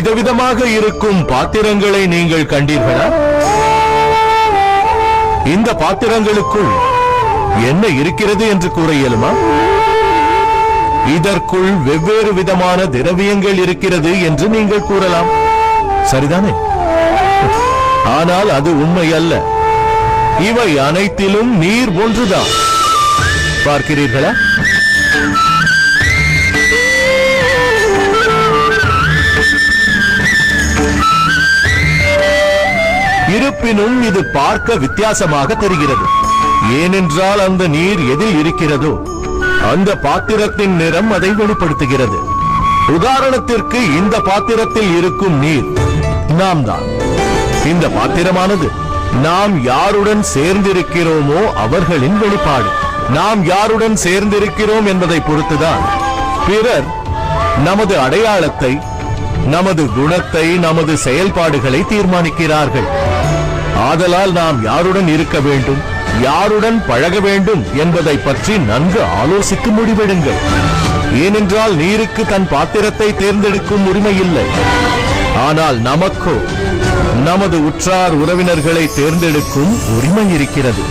விதவிதமாக இருக்கும் பாத்திரங்களை நீங்கள் கண்டீர்களா? இந்த பாத்திரங்களுக்குள் என்ன இருக்கிறது என்று கூற இயலுமா? இதற்குள் வெவ்வேறு விதமான திரவியங்கள் இருக்கிறது என்று நீங்கள் கூறலாம். சரிதானே? ஆனால் அது உண்மை அல்ல. இவை அனைத்திலும் நீர் ஒன்றுதான். பார்க்கிறீர்களா? இருப்பினும் இது பார்க்க வித்தியாசமாக தெரிகிறது. ஏனென்றால் அந்த நீர் எதில் இருக்கிறதோ அந்த பாத்திரத்தின் நிறம் அதை வெளிப்படுத்துகிறது. உதாரணத்திற்கு இந்த பாத்திரத்தில் இருக்கும் நீர் நாம் தான் இந்த பாத்திரமானது நாம் யாருடன் சேர்ந்திருக்கிறோமோ அவர்களின் வெளிப்பாடு. நாம் யாருடன் சேர்ந்திருக்கிறோம் என்பதை பொறுத்துதான். பிறர் நமது அடையாளத்தை நமது குணத்தை நமது செயல்பாடுகளை தீர்மானிக்கிறார்கள். ஆதலால் நாம் யாருடன் இருக்க வேண்டும் யாருடன் பழக வேண்டும் என்பதை பற்றி நன்கு ஆலோசித்து முடிவெடுங்கள். ஏனென்றால் நீருக்கு தன் பாத்திரத்தை தேர்ந்தெடுக்கும் உரிமை இல்லை ஆனால் நமக்கோ நமது உற்றார் உறவினர்களை தேர்ந்தெடுக்கும் உரிமை இருக்கிறது.